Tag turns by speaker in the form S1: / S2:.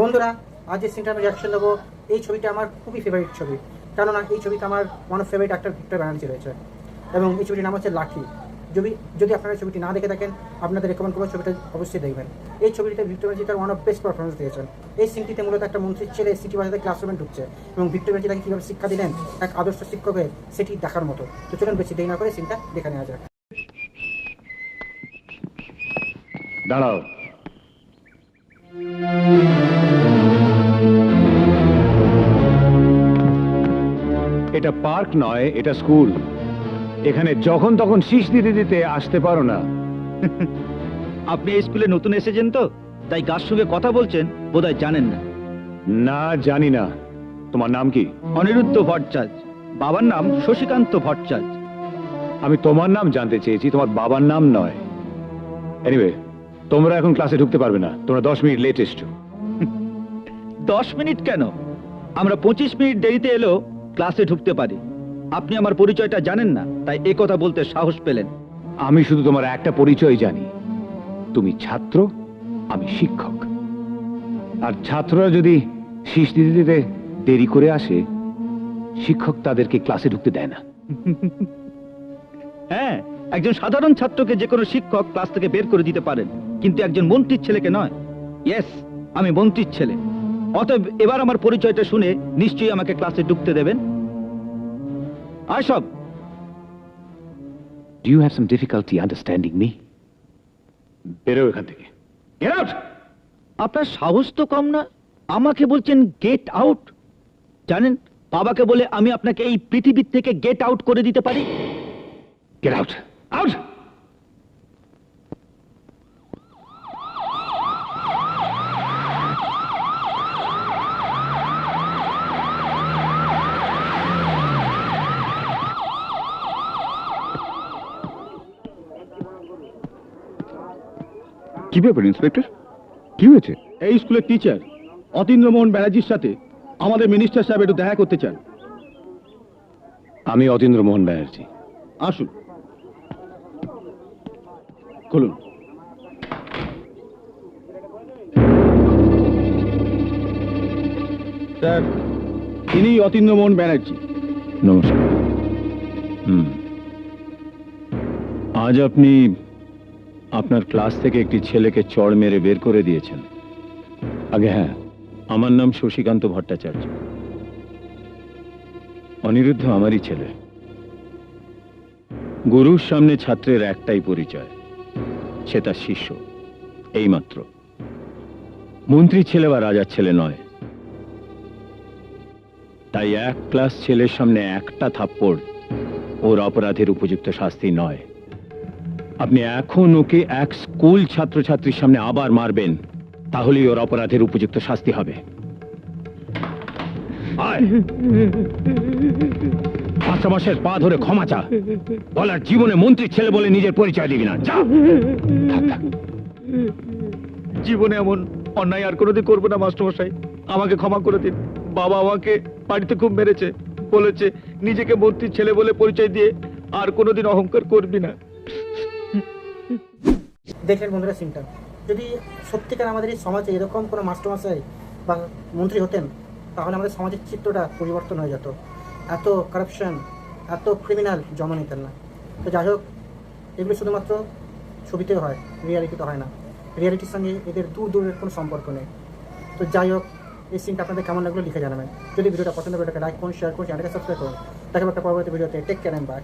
S1: বন্ধুরা, আজ যে সিনটা আমি রিয়াকশন দেবো এই ছবিটা আমার খুবই ফেভারিট ছবি। কেননা এই ছবিতে আমার one of favourite actor Victor Banerjee রয়েছে। এবং এই ছবিটির নাম হচ্ছে লাকি যদি যদি আপনারা ছবিটি না দেখে থাকেন, আপনাদের রেকমেন্ড করব ছবিটা অবশ্যই দেখবেন। এই ছবিটিতে ভিক্টর ব্যানার্জি তার ওয়ান অফ বেস্ট পারফরমেন্স দিয়েছেন। এই সিনটিতে মূলত একটা মন্ত্রীর ছেলে সিটি বাজাতে ক্লাসরুমে ঢুকছে এবং ভিক্টর ব্যানার্জি তাকে কীভাবে শিক্ষা দিলেন, এক আদর্শ শিক্ষকের সেটি দেখার মতো। তো চলুন বেশি দেরি না করে সিনটা দেখে নেওয়া যাক।
S2: দাঁড়াও। এটা পার্ক নয় এটা স্কুল। এখানে যখন তখন শীষ দিতে দিতে আসতে পারো না।
S3: আপনি এই স্কুলে নতুন এসেছেন তো তাই কার সঙ্গে কথা বলছেন বোধহয় জানেন না।
S2: না জানি না। তোমার নাম কি?
S3: অনিরুদ্ধ ভট্টাচার্য। বাবার নাম শশীকান্ত ভট্টাচার্য।
S2: আমি তোমার নাম জানতে চেয়েছি তোমার বাবার নাম নয়। এনিওয়ে তোমরা এখন ক্লাসে ঢুকতে পারবে না। তোমরা দশ মিনিট লেটেস্ট
S3: দশ মিনিট কেন? আমরা পঁচিশ মিনিট দেরিতে এলেও ক্লাসে ঢুকতে পারি। আপনি আমার পরিচয়টা জানেন না তাই এ কথা বলতে সাহস পেলেন।
S2: আমি শুধু তোমার একটা পরিচয় জানি। তুমি ছাত্র আমি শিক্ষক। আর ছাত্ররা যদি শীষ দিতে দেরি করে আসে শিক্ষক তাদেরকে ক্লাসে ঢুকতে দেয় না।
S3: হ্যাঁ একজন সাধারণ ছাত্রকে যে কোনো শিক্ষক ক্লাস থেকে বের করে দিতে পারেন। কিন্তু একজন মন্ত্রীর ছেলেকে নয়। ইয়েস আমি মন্ত্রীর ছেলে। অতএব এবার আমার পরিচয়টা শুনে নিশ্চয়ই আমাকে ক্লাসে ঢুকতে দেবেন। আয় সব
S2: do you have some difficulty understanding me বেরো এখান থেকে। গেট আউট
S3: আপনার সাহস তো কম না। আমাকে বলছেন গেট আউট জানেন বাবাকে বলে আমি আপনাকে এই পৃথিবীর থেকে গেট আউট করে দিতে পারি।
S2: গেট আউট আউট
S4: কি ব্যাপার ইন্সপেক্টর? কি হয়েছে?
S5: এই স্কুলের টিচার অতীন্দ্র মোহন ব্যানার্জির সাথে আমাদের মিনিস্টার সাহেব একটু দেখা করতে চান।
S2: আমি অতীন্দ্র মোহন ব্যানার্জি।
S5: আসুন। খুলুন। স্যার ইনি অতীন্দ্র মোহন ব্যানার্জি।
S2: নমস্কার। হুম। আজ আপনি আপনার ক্লাস থেকে একটি ছেলেকে চড় মেরে বের করে দিয়েছেন। আগে হ্যাঁ আমার নাম শশীকান্ত ভট্টাচার্য। অনিরুদ্ধ আমারই ছেলে। গুরুর সামনে ছাত্রের একটাই পরিচয়, সে তার শিষ্য, এইমাত্র। মন্ত্রী ছেলে বা রাজার ছেলে নয়। তাই এক ক্লাস ছেলের সামনে একটা থাপ্পড় ওর অপরাধের উপযুক্ত শাস্তি নয়। আপনি এখন ওকে এক স্কুল ছাত্রছাত্রীর সামনে আবার মারবেন, তাহলেই ওর অপরাধের উপযুক্ত শাস্তি হবে। মাসের পা ধরে ক্ষমা চা। বলার জীবনে মন্ত্রীর ছেলে বলে নিজের পরিচয় দিবি না। যা।
S3: জীবনে এমন অন্যায় আর কোনোদিন করব না, মাস্টারমশাই। আমাকে ক্ষমা করে দিন। বাবা আমাকে বাড়িতে খুব মেরেছে, বলেছে, নিজেকে মন্ত্রীর ছেলে বলে পরিচয় দিয়ে আর কোনোদিন অহংকার করবি না।
S1: দেখলেন বন্ধুরা সিনটা। যদি সত্যিকার আমাদের এই সমাজে এরকম কোনো মাস্টারমশাই বা মন্ত্রী হতেন, তাহলে আমাদের সমাজের চিত্রটা পরিবর্তন হয়ে যেত। এত কারাপশন এত ক্রিমিনাল জমা নিতেন না। তো যাই হোক, এগুলো শুধুমাত্র ছবিতেও হয় রিয়ালিটিতে হয় না। রিয়ালিটির সঙ্গে এদের দূর দূরের কোনো সম্পর্ক নেই। তো যাই হোক, এই সিনটা আপনাদের কেমন লাগল লিখে জানাবেন। যদি ভিডিওটা পছন্দ করে লাইক করুন শেয়ার করুন চ্যানেলকে সাবস্ক্রাইব করুন। দেখা একটা পরবর্তী ভিডিওতে। Take care bye